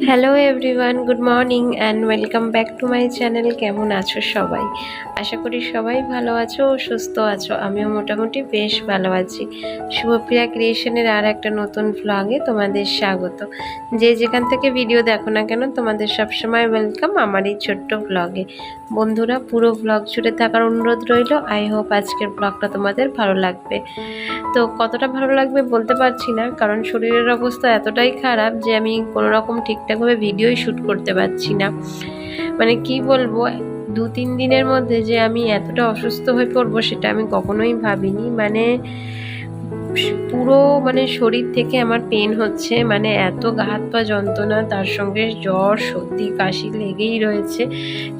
Hello everyone good morning and welcome back to my channel কেমন আছো সবাই? আশা করি সবাই ভালো আছো ও সুস্থ আছো। আমিও মোটামুটি বেশ ভালো আছি। শুভপ্রিয়া ক্রিয়েশনের আর একটা নতুন ভ্লগে তোমাদের স্বাগত। যে যেখান থেকে ভিডিও দেখো না কেন, তোমাদের সবসময় ওয়েলকাম আমার এই ছোট্ট ভ্লগে বন্ধুরা, পুরো ভ্লগ জুড়ে থাকার অনুরোধ রইল। আই হোপ আজকের ব্লগটা তোমাদের ভালো লাগবে। তো কতটা ভালো লাগবে বলতে পারছি না, কারণ শরীরের অবস্থা এতটাই খারাপ যে আমি কোনো রকম ঠিকঠাকভাবে ভিডিওই শ্যুট করতে পারছি না। মানে কি বলব, দু তিন দিনের মধ্যে যে আমি এতটা অসুস্থ হয়ে পড়ব সেটা আমি কখনোই ভাবিনি। মানে পুরো মানে শরীর থেকে আমার পেন হচ্ছে মানে এত গা হাত পা যন্ত্রণা, তার সঙ্গে জ্বর, সর্দি, কাশি লেগেই রয়েছে।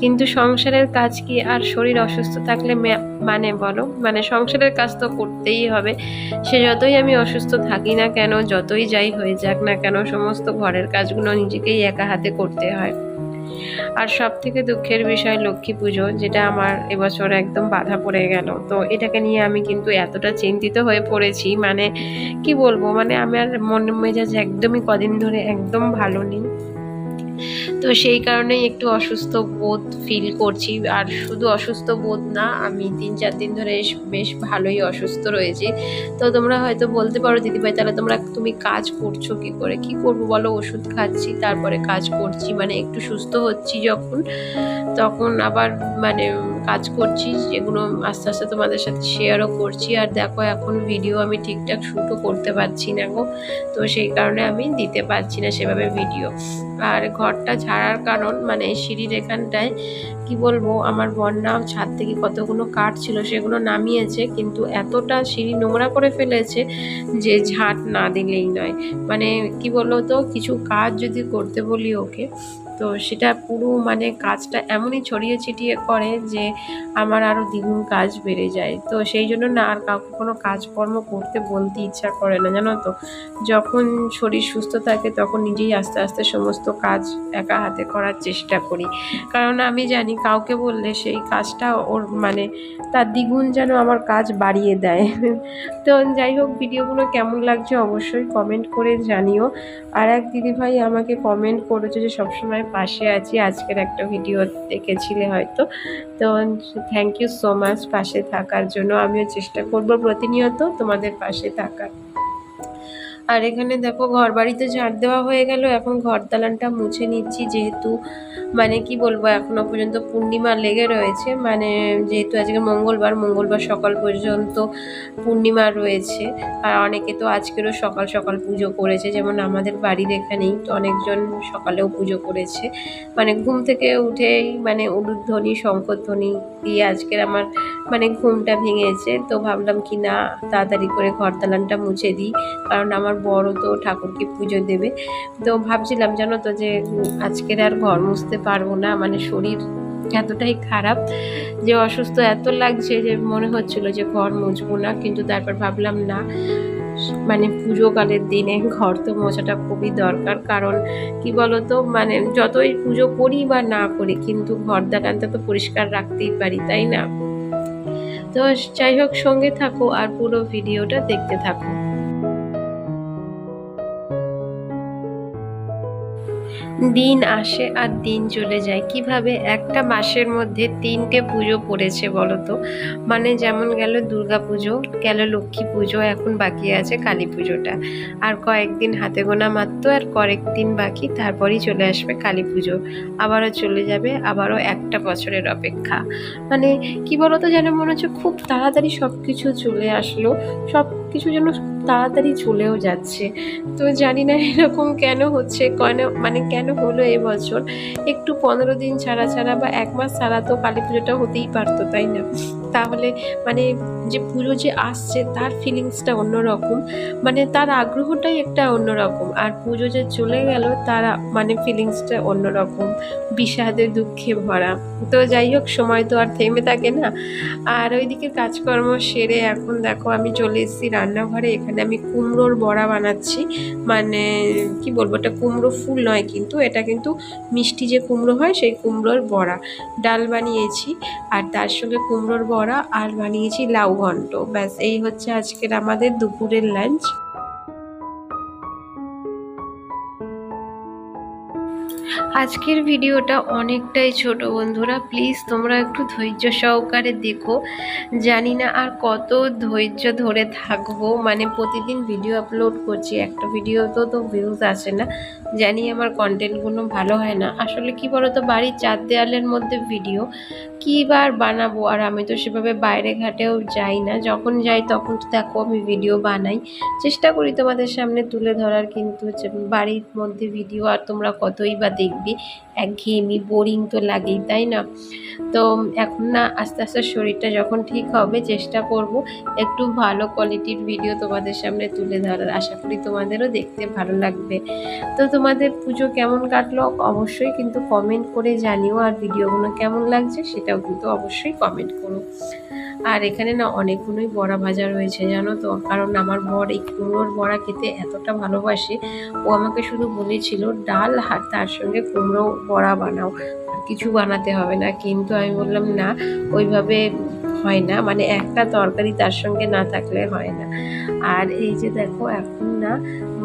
কিন্তু সংসারের কাজ কি আর শরীর অসুস্থ থাকলে মানে বলো? মানে সংসারের কাজ তো করতেই হবে। সে যতই আমি অসুস্থ থাকি না কেন, যতই যাই হয়ে যাক না কেন, সমস্ত ঘরের কাজগুলো নিজেকেই একা হাতে করতে হয়। আর সব থেকে দুঃখের বিষয় লক্ষ্মী পুজো, যেটা আমার এবছর একদম বাধা পড়ে গেল। তো এটাকে নিয়ে আমি কিন্তু এতটা চিন্তিত হয়ে পড়েছি মানে কি বলব মানে আমার মন মেজাজ একদমই কদিন ধরে একদম ভালো নেই। তো সেই কারণেই একটু অসুস্থ বোধ ফিল করছি। আর শুধু অসুস্থ বোধ না, আমি তিন চার দিন ধরে বেশ- ভালোই অসুস্থ রয়েছি। তো তোমরা হয়তো বলতে পারো, দিদিভাই, তাহলে তোমরা তুমি কাজ করছ কি করে? কি করব বলো? ওষুধ খাচ্ছি, তারপরে কাজ করছি। মানে একটু সুস্থ হচ্ছি যখন, তখন আবার মানে কাজ করছি, যেগুলো আস্তে আস্তে তোমাদের সাথে শেয়ারও করছি। আর দেখো, এখন ভিডিও আমি ঠিকঠাক শ্যুটও করতে পারছি না গো। তো সেই কারণে আমি দিতে পারছি না সেভাবে ভিডিও আর ঘরটা ছাড়ার কারণ মানে সিঁড়ির এখানটায়, কি বলব, আমার বন্যা ছাদ থেকে কতগুলো কাঠ ছিল সেগুলো নামিয়েছে, কিন্তু এতটা সিঁড়ি নোংরা করে ফেলেছে যে ঝাঁট না দিলেই নয়। মানে কি বলো তো, কিছু কাজ যদি করতে বলি ওকে তো সেটা পুরো মানে কাজটা এমনই ছড়িয়ে ছিটিয়ে করে যে আমার আরও দ্বিগুণ কাজ বেড়ে যায়। তো সেই জন্য না আর কাউকে কোনো কাজকর্ম করতে বলতে ইচ্ছা করে না, জানো তো? যখন শরীর সুস্থ থাকে তখন নিজেই আস্তে আস্তে সমস্ত কাজ একা হাতে করার চেষ্টা করি। কারণ আমি জানি কাউকে বললে সেই কাজটা ওর মানে তার দ্বিগুণ যেন আমার কাজ বাড়িয়ে দেয়। তো যাই হোক, ভিডিওগুলো কেমন লাগছে অবশ্যই কমেন্ট করে জানিও। আর এক দিদিভাই আমাকে কমেন্ট করেছে যে সবসময় পাশে আছি। আজকের একটা ভিডিও দেখেছিলে হয়তো। তো থ্যাংক ইউ সো মাচ পাশে থাকার জন্য। আমিও চেষ্টা করব প্রতিনিয়ত তোমাদের পাশে থাকার। আর এখানে দেখো ঘর বাড়িতে ঝাড় দেওয়া হয়ে গেল। এখন ঘর দালানটা মুছে নিচ্ছি যেহেতু মানে কি বলব, এখনও পর্যন্ত পূর্ণিমা লেগে রয়েছে। মানে যেহেতু আজকে মঙ্গলবার মঙ্গলবার সকাল পর্যন্ত পূর্ণিমা রয়েছে। আর অনেকে তো আজকেরও সকাল সকাল পুজো করেছে, যেমন আমাদের বাড়ির এখানেই তো অনেকজন সকালেও পুজো করেছে। মানে ঘুম থেকে উঠেই মানে উলুধ্বনি, শঙ্করধ্বনি দিয়ে আজকের আমার মানে ঘুমটা ভেঙেছে। তো ভাবলাম কি না, তাড়াতাড়ি করে ঘর দালানটা মুছে দিই। কারণ আমার বড় তো ঠাকুরকে পুজো দেবে। তো ভাবছিলাম জানো তো যে আজকের আর ঘর মুছতে পারব না মানে শরীর এতটাই খারাপ যে অসুস্থ এত লাগছে যে মনে হচ্ছিল যে ঘর মুছবো না, কিন্তু তারপর ভাবলাম না মানে পুজোকালের দিনে ঘর তো মোছাটা খুবই দরকার, কারণ কি বলতো মানে যতই পুজো করি বা না করি, কিন্তু ঘর দালানটা তো পরিষ্কার রাখতেই পারি, তাই না? তো যাই হোক সঙ্গে থাকো আর পুরো ভিডিওটা দেখতে থাকো। দিন আসে আর দিন চলে যায়। কীভাবে? একটা মাসের মধ্যে তিনটে পুজো পড়েছে বলো তো মানে যেমন গেল দুর্গা পুজো, গেল লক্ষ্মী পুজো, এখন বাকি আছে কালী পুজোটা। আর কয়েকদিন হাতে গোনা মাত্র আর কয়েকদিন বাকি, তারপরেই চলে আসবে কালী পুজো। আবারও চলে যাবে, আবারও একটা বছরের অপেক্ষা। মানে কি বলতো যেন মনে হচ্ছে খুব তাড়াতাড়ি সব কিছু চলে আসলো। সব কিছু যেন তাড়াতাড়ি চলেও যাচ্ছে। তো জানি না এরকম কেন হচ্ছে, কেন মানে কেন হলো এবছর একটু পনেরো দিন ছাড়া ছাড়া বা এক মাস ছাড়া তো কালী পুজোটা হতেই পারতো, তাই না? তাহলে মানে যে পুজো যে আসছে তার ফিলিংসটা অন্যরকম মানে তার আগ্রহটাই একটা অন্যরকম। আর পুজো যে চলে গেল তার মানে ফিলিংসটা অন্যরকম, বিষাদে দুঃখে ভরা। তো যাই হোক, সময় তো আর থেমে থাকে না। আর ওইদিকে কাজকর্ম সেরে এখন দেখো আমি চলে এসেছি রান্নাঘরে। এখানে আমি কুমড়োর বড়া বানাচ্ছি। মানে কি বলব, এটা কুমড়ো ফুল নয় কিন্তু, এটা কিন্তু মিষ্টি যে কুমড়ো হয়, সেই কুমড়োর বড়া। ডাল বানিয়েছি। আর তার সঙ্গে কুমড়োর বড়া আর বানিয়েছি লাউ ঘন্ট। ব্যাস, এই হচ্ছে আজকের আমাদের দুপুরের লাঞ্চ আজকের ভিডিওটা অনেকটাই ছোট বন্ধুরা প্লিজ তোমরা একটু ধৈর্য সহকারে দেখো। জানি না আর কত ধৈর্য ধরে থাকব মানে প্রতিদিন ভিডিও আপলোড করছি, একটা ভিডিওতেও তো ভিউজ আসে না। জানি আমার কন্টেন্টগুলো ভালো হয় না। আসলে কি বলতো, বাড়ির চার দেওয়ালের মধ্যে ভিডিও কী বার বানাবো? আর আমি তো সেভাবে বাইরে ঘাটেও যাই না। যখন যাই তখন তো দেখো আমি ভিডিও বানাই। চেষ্টা করি তোমাদের সামনে তুলে ধরার কিন্তু হচ্ছে বাড়ির মধ্যে ভিডিও আর তোমরা কতই বা দেখবে? একঘেয়েমি বোরিং তো লাগেই, তাই না? তো এখন না আস্তে আস্তে শরীরটা যখন ঠিক হবে চেষ্টা করব একটু ভালো কোয়ালিটির ভিডিও তোমাদের সামনে তুলে ধরার। আশা করি তোমাদেরও দেখতে ভালো লাগবে। তো তোমাদের পুজো কেমন কাটলো অবশ্যই কিন্তু কমেন্ট করে জানিও আর ভিডিওগুলো কেমন লাগছে সেটাও কিন্তু অবশ্যই কমেন্ট করো। আর এখানে না অনেকগুলোই বড়া ভাজা রয়েছে জানো তো, কারণ আমার বর এই কুমড়োর বড়া খেতে এতটা ভালোবাসে, ও আমাকে শুধু বলেছিল, ডাল আর তার সঙ্গে কুমড়ো বড়া বানাও কিছু বানাতে হবে না। কিন্তু আমি বললাম, না। ওইভাবে হয় না মানে একটা তরকারি তার সঙ্গে না থাকলে হয় না। আর এই যে দেখো, এখন না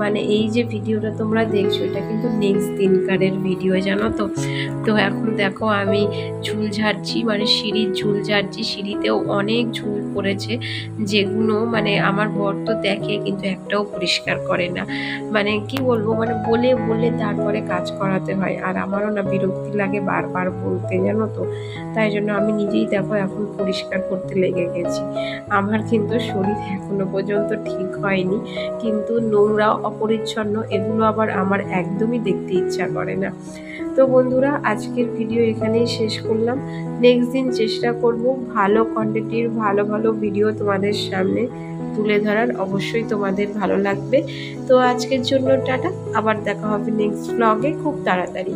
মানে এই যে ভিডিওটা তোমরা দেখছ, এটা কিন্তু নেক্সট দিনকারের ভিডিও জানো তো? তো এখন দেখো, আমি ঝুল ঝাড়ছি মানে সিঁড়ির ঝুল ঝাড়ছি, সিঁড়িতেও অনেক ঝুল পড়েছে, যেগুলো মানে আমার বর তো দেখে, কিন্তু একটাও পরিষ্কার করে না। মানে কি বলব মানে বলে বলে তারপরে কাজ করাতে হয়, আর আমারও না বিরক্তি লাগে বারবার বলতে, জানো তো? তাই জন্য আমি নিজেই দেখো, এখন পরিষ্কার করতে লেগে গেছি। আমার কিন্তু শরীর এখনও পর্যন্ত ঠিক হয়নি, কিন্তু নোংরা, অপরিচ্ছন্ন এগুলো আবার আমার একদমই দেখতে ইচ্ছা করে না। তো বন্ধুরা, আজকের ভিডিও এখানেই শেষ করলাম। নেক্সট দিন চেষ্টা করব ভালো কোয়ান্টিটির ভালো ভালো ভিডিও তোমাদের সামনে তুলে ধরার। অবশ্যই তোমাদের ভালো লাগবে। তো আজকের জন্য টাটা। আবার দেখা হবে নেক্সট ব্লগে খুব তাড়াতাড়ি।